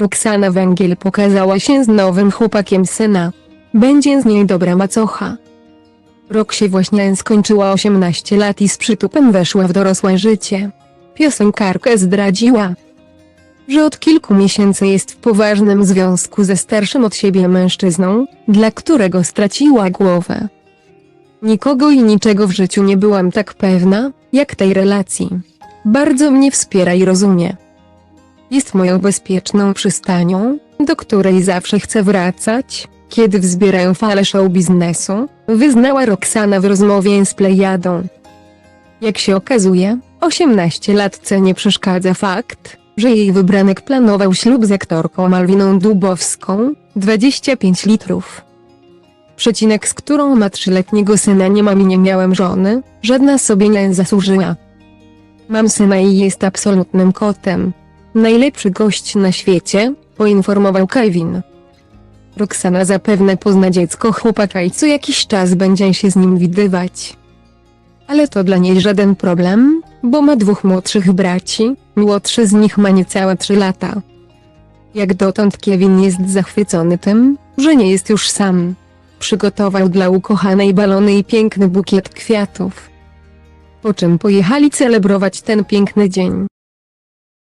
Roxana Węgiel pokazała się z nowym chłopakiem syna. Będzie z niej dobra macocha. Roxie właśnie skończyła 18 lat i z przytupem weszła w dorosłe życie. Piosenkarka zdradziła, że od kilku miesięcy jest w poważnym związku ze starszym od siebie mężczyzną, dla którego straciła głowę. Nikogo i niczego w życiu nie byłam tak pewna, jak tej relacji. Bardzo mnie wspiera i rozumie. Jest moją bezpieczną przystanią, do której zawsze chcę wracać, kiedy wzbierają fale show biznesu, wyznała Roxana w rozmowie z Plejadą. Jak się okazuje, 18 latce nie przeszkadza fakt, że jej wybranek planował ślub z aktorką Malwiną Dubowską, 25 litrów. Przecinek z którą ma trzyletniego syna nie mam i nie miałem żony, żadna sobie nie zasłużyła. Mam syna i jest absolutnym kotem. Najlepszy gość na świecie, poinformował Kevin. Roxana zapewne pozna dziecko chłopaka i co jakiś czas będzie się z nim widywać. Ale to dla niej żaden problem, bo ma dwóch młodszych braci, młodszy z nich ma niecałe trzy lata. Jak dotąd Kevin jest zachwycony tym, że nie jest już sam. Przygotował dla ukochanej balony i piękny bukiet kwiatów. Po czym pojechali celebrować ten piękny dzień.